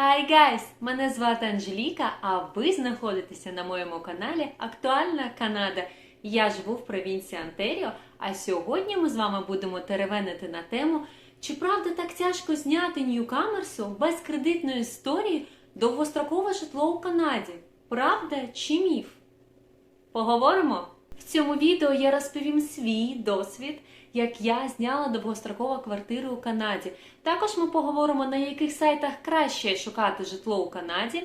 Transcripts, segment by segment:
Hi guys! Мене звати Анжеліка, а ви знаходитеся на моєму каналі Актуальна Канада. Я живу в провінції Онтеріо, а сьогодні ми з вами будемо теревенити на тему, чи правда так тяжко зняти ньюкамерсу без кредитної історії довгострокове житло у Канаді? Правда чи міф? Поговоримо? В цьому відео я розповім свій досвід, як я зняла довгострокову квартиру у Канаді. Також ми поговоримо, на яких сайтах краще шукати житло у Канаді.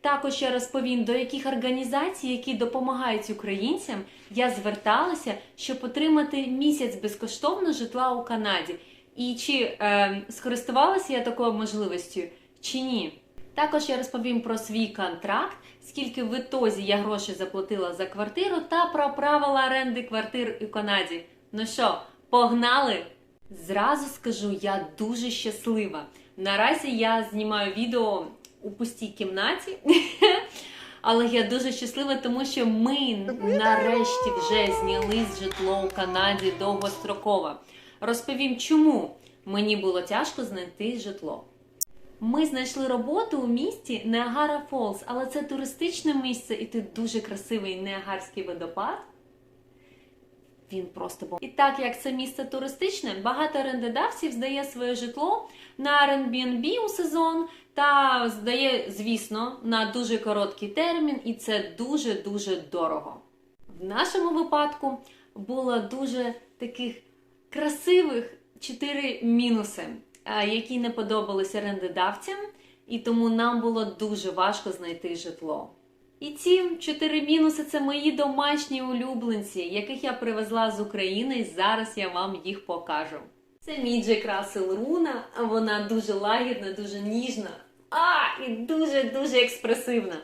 Також я розповім, до яких організацій, які допомагають українцям, я зверталася, щоб отримати місяць безкоштовно житла у Канаді. І чи е, скористувалася я такою можливістю, чи ні. Також я розповім про свій контракт, скільки в ітозі я гроші заплатила за квартиру, та про правила оренди квартир у Канаді. Ну що, погнали? Зразу скажу, я дуже щаслива. Наразі я знімаю відео у пустій кімнаті, але я дуже щаслива, тому що ми нарешті вже зняли житло у Канаді довгостроково. Розповім, чому мені було тяжко знайти житло. Ми знайшли роботу у місті Неагара Фолз, але це туристичне місце, і тут дуже красивий Неагарський водопад. Він просто бом. І так як це місце туристичне, багато орендодавців здає своє житло на Airbnb у сезон та здає, звісно, на дуже короткий термін, і це дуже-дуже дорого. В нашому випадку було дуже таких красивих чотири мінуси, які не подобалися орендодавцям, і тому нам було дуже важко знайти житло. І ці чотири мінуси це мої домашні улюбленці, яких я привезла з України, і зараз я вам їх покажу. Це мій Джек Рассел Руна, вона дуже лагідна, дуже ніжна, а і дуже-дуже експресивна.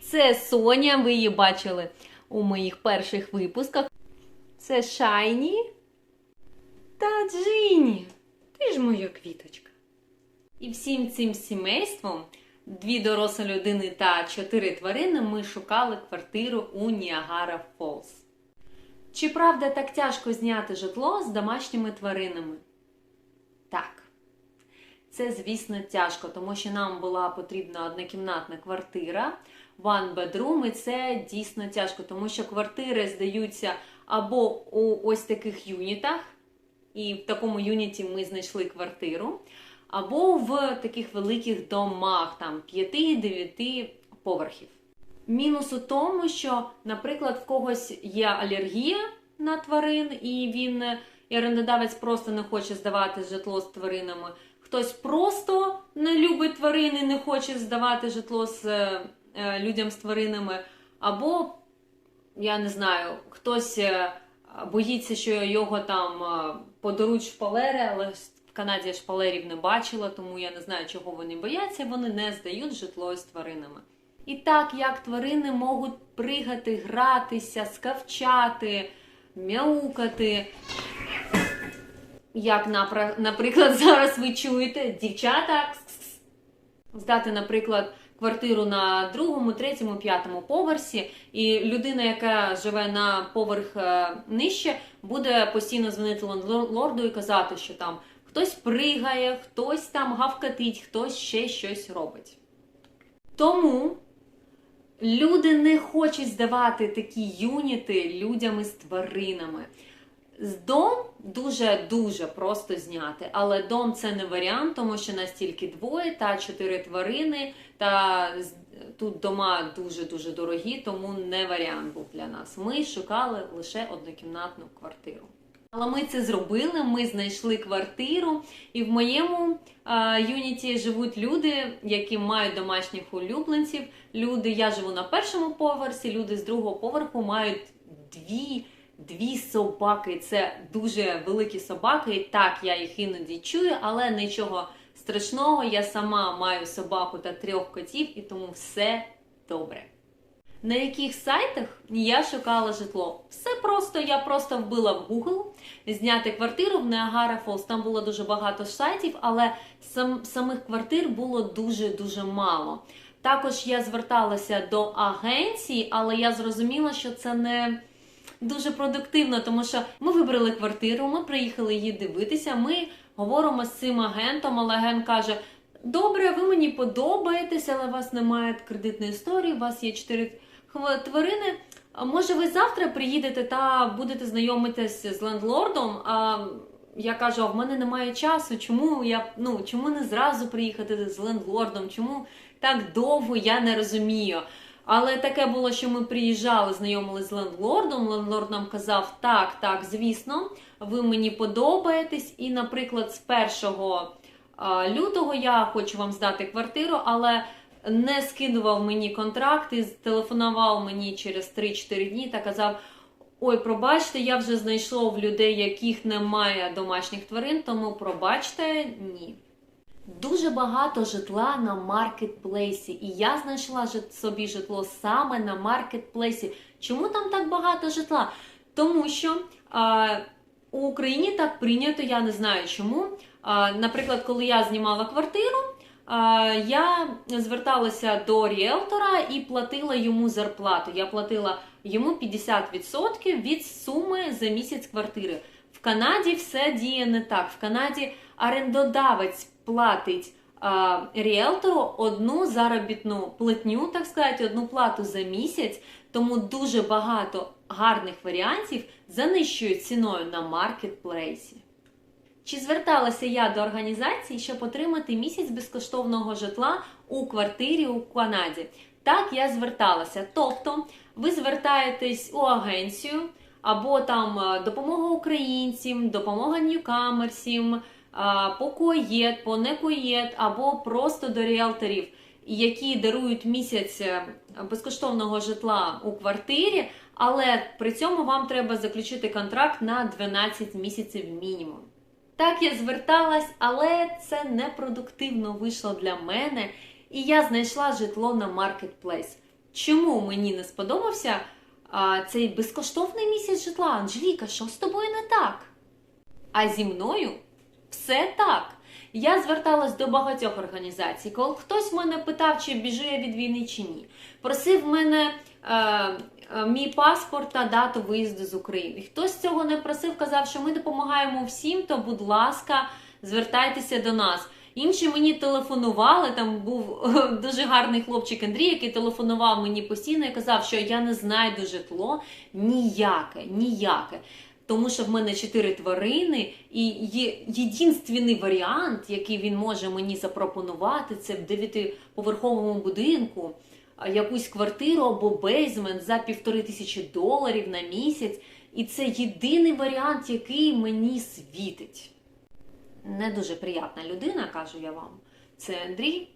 Це Соня, ви її бачили у моїх перших випусках. Це Шайні та Джині. Ти ж моя квіточка. І всім цим сімейством, дві дорослі людини та чотири тварини, ми шукали квартиру у Ніагара Фолз. Чи правда так тяжко зняти житло з домашніми тваринами? Так. Це, звісно, тяжко, тому що нам була потрібна однокімнатна квартира, one bedroom, і це дійсно тяжко, тому що квартири здаються або у ось таких юнітах, і в такому юніті ми знайшли квартиру, або в таких великих домах, там 5-9 поверхів. Мінус у тому, що, наприклад, в когось є алергія на тварин, і він і орендодавець просто не хоче здавати житло з тваринами. Хтось просто не любить тварин і не хоче здавати житло з е, людям з тваринами, або я не знаю, хтось е, боїться, що його там е, подаруть шпалери, але Канаді я шпалерів не бачила, тому я не знаю, чого вони бояться. Вони не здають житло з тваринами. І так як тварини можуть пригати, гратися, скавчати, мяукати. Як, наприклад, зараз ви чуєте, дівчата здати, наприклад, квартиру на другому, третьому, п'ятому поверсі, і людина, яка живе на поверх е, нижче, буде постійно дзвонити лорду і казати, що там хтось пригає, хтось там гавкатить, хтось ще щось робить. Тому люди не хочуть здавати такі юніти людям із тваринами. З дом дуже-дуже просто зняти, але дом це не варіант, тому що нас тільки двоє та чотири тварини, та тут дома дуже-дуже дорогі, тому не варіант був для нас. Ми шукали лише однокімнатну квартиру. Але ми це зробили, ми знайшли квартиру, і в моєму юніті живуть люди, які мають домашніх улюбленців. Люди, я живу на першому поверсі, люди з другого поверху мають дві, дві собаки. Це дуже великі собаки. Так, я їх іноді чую, але нічого страшного. Я сама маю собаку та трьох котів, і тому все добре. На яких сайтах я шукала житло? Все просто, я просто вбила в Google зняти квартиру в Неагара Фолз. Там було дуже багато сайтів, але сам, самих квартир було дуже-дуже мало. Також я зверталася до агенції, але я зрозуміла, що це не дуже продуктивно, тому що ми вибрали квартиру, ми приїхали її дивитися. Ми говоримо з цим агентом, але агент каже: Добре, ви мені подобаєтесь, але у вас немає кредитної історії, у вас є чотири хв- тварини. Може, ви завтра приїдете та будете знайомитись з лендлордом? А я кажу, а в мене немає часу. Чому я ну чому не зразу приїхати з лендлордом? Чому так довго я не розумію? Але таке було, що ми приїжджали, знайомились з лендлордом. Лендлорд нам казав: так, так, звісно, ви мені подобаєтесь. І, наприклад, з 1 лютого я хочу вам здати квартиру, але не скидував мені контракт і телефонував мені через 3-4 дні та казав: Ой, пробачте, я вже знайшов людей, яких немає домашніх тварин, тому пробачте, ні. Дуже багато житла на маркетплейсі, і я знайшла собі житло саме на маркетплейсі. Чому там так багато житла? Тому що а, у Україні так прийнято, я не знаю чому. А, наприклад, коли я знімала квартиру, я зверталася до ріелтора і платила йому зарплату. Я платила йому 50% від суми за місяць квартири. В Канаді все діє не так. В Канаді орендодавець платить ріелтору одну заробітну платню, так сказати, одну плату за місяць. Тому дуже багато гарних варіантів за нижчою ціною на маркетплейсі. Чи зверталася я до організації, щоб отримати місяць безкоштовного житла у квартирі у Канаді? Так, я зверталася. Тобто, ви звертаєтесь у агенцію або там е, допомога українцям, допомога ньюкамерсім, а, по коєт, по або просто до ріелторів, які дарують місяць е, безкоштовного житла у квартирі, але при цьому вам треба заключити контракт на 12 місяців мінімум. Так я зверталась, але це непродуктивно вийшло для мене, і я знайшла житло на Marketplace. Чому мені не сподобався а, цей безкоштовний місяць житла? Анжеліка, що з тобою не так? А зі мною все так. Я зверталась до багатьох організацій. Коли хтось мене питав, чи біжу я від війни чи ні, просив мене е, мій паспорт та дату виїзду з України. Хтось цього не просив, казав, що ми допомагаємо всім, то, будь ласка, звертайтеся до нас. Інші мені телефонували. Там був дуже гарний хлопчик Андрій, який телефонував мені постійно і казав, що я не знайду житло ніяке, ніяке. Тому що в мене чотири тварини, і є єдинственний варіант, який він може мені запропонувати, це в дев'ятиповерховому будинку якусь квартиру або бейзмент за півтори тисячі доларів на місяць. І це єдиний варіант, який мені світить. Не дуже приятна людина, кажу я вам. Це Андрій.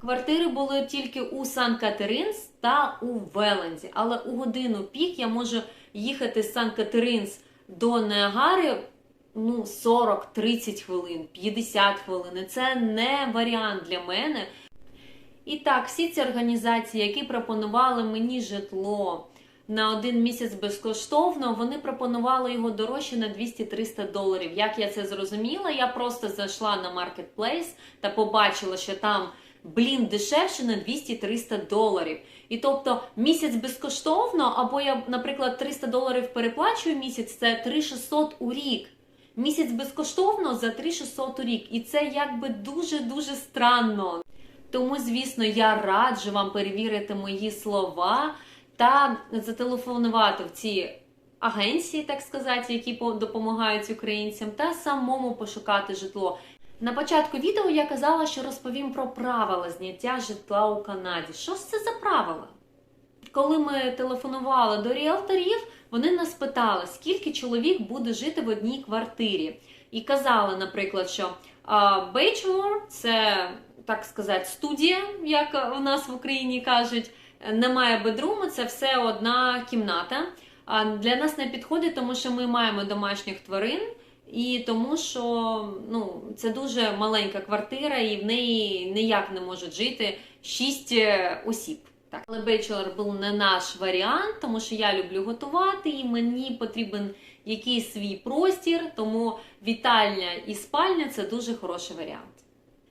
Квартири були тільки у Сан-Катеринс та у Велензі. Але у годину пік я можу їхати з Сан-Катеринс до Неагари ну, 40-30 хвилин, 50 хвилин. Це не варіант для мене. І так, всі ці організації, які пропонували мені житло на один місяць безкоштовно, вони пропонували його дорожче на 200-300 доларів. Як я це зрозуміла, я просто зайшла на Marketplace та побачила, що там блін дешевше на 200-300 доларів. І тобто місяць безкоштовно, або я, наприклад, 300 доларів переплачую місяць, це 3600 у рік. Місяць безкоштовно за 3600 у рік. І це якби дуже-дуже странно. Тому, звісно, я раджу вам перевірити мої слова та зателефонувати в ці агенції, так сказати, які допомагають українцям, та самому пошукати житло. На початку відео я казала, що розповім про правила зняття житла у Канаді. Що ж це за правила? Коли ми телефонували до ріелторів, вони нас питали, скільки чоловік буде жити в одній квартирі. І казали, наприклад, що Bachelor – це так сказати студія, як у нас в Україні кажуть. Немає бедруму, це все одна кімната. А для нас не підходить, тому що ми маємо домашніх тварин, і тому що ну, це дуже маленька квартира, і в неї ніяк не можуть жити шість е, осіб. Так, але Bachelor був не наш варіант, тому що я люблю готувати, і мені потрібен якийсь свій простір, тому вітальня і спальня це дуже хороший варіант.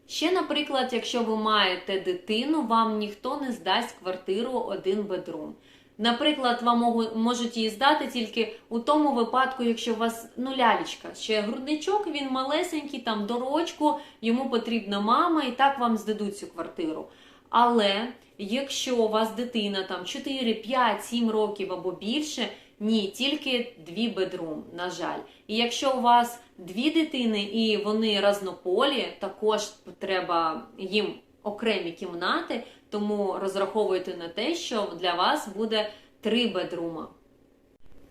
Ще, наприклад, якщо ви маєте дитину, вам ніхто не здасть квартиру один бедрум. Наприклад, вам можуть її здати тільки у тому випадку, якщо у вас ну лялечка, ще грудничок, він малесенький, там дорочку, йому потрібна мама, і так вам здадуть цю квартиру. Але якщо у вас дитина там 4, 5, 7 років або більше, ні, тільки дві бедрум, на жаль. І якщо у вас дві дитини і вони разнополі, також треба їм окремі кімнати, тому розраховуйте на те, що для вас буде три бедрума.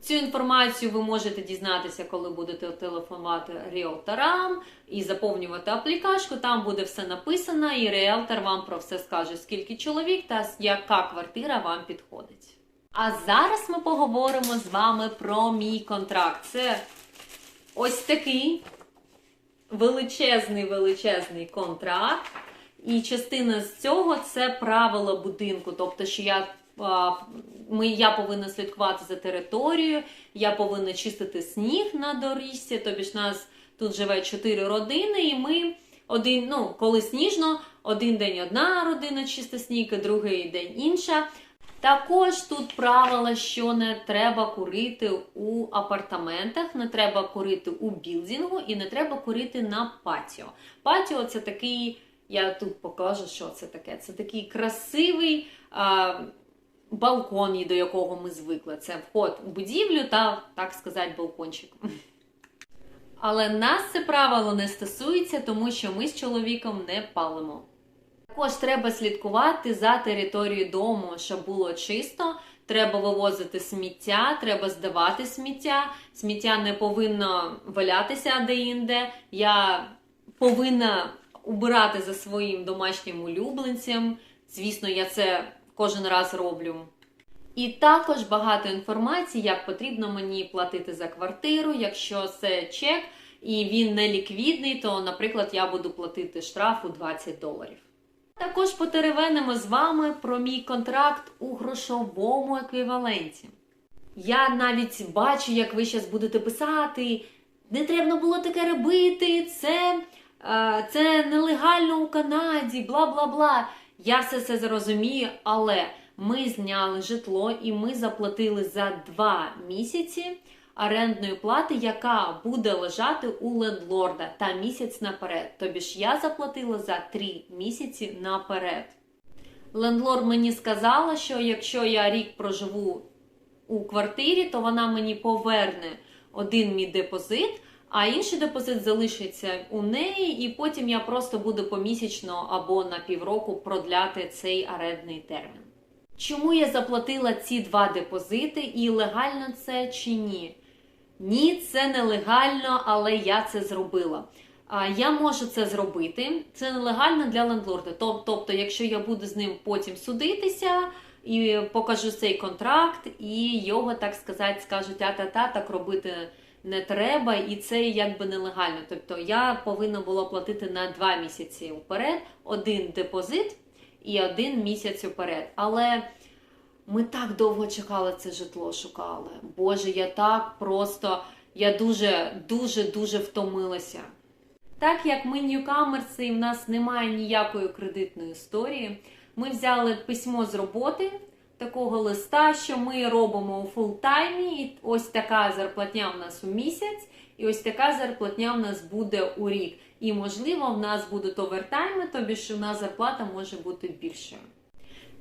Цю інформацію ви можете дізнатися, коли будете телефонувати ріелторам і заповнювати аплікашку. Там буде все написано, і ріелтор вам про все скаже, скільки чоловік та яка квартира вам підходить. А зараз ми поговоримо з вами про мій контракт. Це ось такий величезний величезний контракт. І частина з цього це правила будинку. Тобто, що я, ми, я повинна слідкувати за територією, я повинна чистити сніг на доріжці. Тобі ж нас тут живе чотири родини, і ми один, ну, коли сніжно, один день одна родина чисте сніг, і другий день інша. Також тут правило, що не треба курити у апартаментах, не треба курити у білдингу і не треба курити на патіо. Патіо це такий, я тут покажу, що це таке. Це такий красивий а, балкон, до якого ми звикли. Це вход у будівлю та, так сказати, балкончик. Але нас це правило не стосується, тому що ми з чоловіком не палимо. Також треба слідкувати за територією дому, щоб було чисто. Треба вивозити сміття, треба здавати сміття. Сміття не повинно валятися де-інде. Я повинна убирати за своїм домашнім улюбленцем. Звісно, я це кожен раз роблю. І також багато інформації, як потрібно мені платити за квартиру, якщо це чек і він не ліквідний, то, наприклад, я буду платити штраф у 20 доларів. Також потеревенимо з вами про мій контракт у грошовому еквіваленті. Я навіть бачу, як ви зараз будете писати. Не треба було таке робити, це, е, це нелегально у Канаді, бла бла бла. Я все це зрозумію, але ми зняли житло і ми заплатили за два місяці орендної плати, яка буде лежати у лендлорда та місяць наперед. Тобі ж я заплатила за три місяці наперед. Лендлорд мені сказала, що якщо я рік проживу у квартирі, то вона мені поверне один мій депозит, а інший депозит залишиться у неї, і потім я просто буду помісячно або на півроку продляти цей орендний термін. Чому я заплатила ці два депозити і легально це чи ні? Ні, це нелегально, але я це зробила. Я можу це зробити. Це нелегально для лендлорда. Тобто, якщо я буду з ним потім судитися і покажу цей контракт, і його, так сказати, скажуть, а-та-та, так робити не треба, і це якби нелегально. Тобто я повинна була платити на два місяці вперед, один депозит і один місяць вперед. Але ми так довго чекали це житло, шукали. Боже, я так просто, я дуже, дуже, дуже втомилася. Так як ми ньюкамерси і в нас немає ніякої кредитної історії, ми взяли письмо з роботи, такого листа, що ми робимо у фултаймі, і ось така зарплатня в нас у місяць, і ось така зарплатня в нас буде у рік. І можливо, в нас будуть овертайми, тобі що у нас зарплата може бути більшою.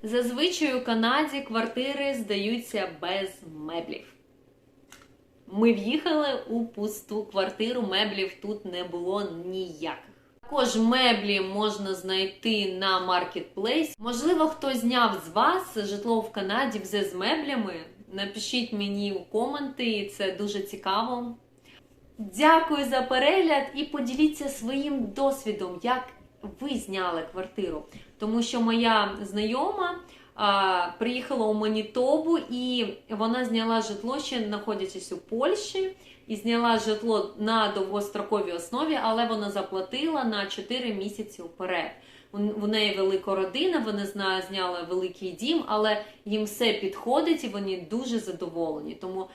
Зазвичай у Канаді квартири здаються без меблів. Ми в'їхали у пусту квартиру, меблів тут не було ніяких. Також меблі можна знайти на маркетплейс. Можливо, хтось зняв з вас житло в Канаді вже з меблями. Напишіть мені у коменти, це дуже цікаво. Дякую за перегляд і поділіться своїм досвідом, як ви зняли квартиру. Тому що моя знайома а, приїхала у Манітобу і вона зняла житло ще знаходячись у Польщі, і зняла житло на довгостроковій основі, але вона заплатила на 4 місяці вперед. У неї велика родина, вони зняли великий дім, але їм все підходить і вони дуже задоволені. Тому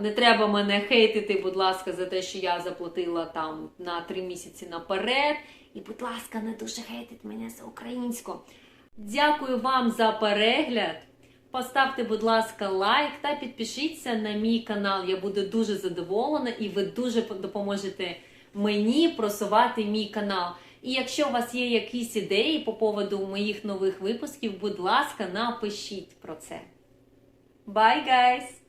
не треба мене хейтити, будь ласка, за те, що я заплатила там на 3 місяці наперед. І, будь ласка, не дуже хейтить мене за українську. Дякую вам за перегляд. Поставте, будь ласка, лайк та підпишіться на мій канал. Я буду дуже задоволена і ви дуже допоможете мені просувати мій канал. І якщо у вас є якісь ідеї по поводу моїх нових випусків, будь ласка, напишіть про це. Bye, guys!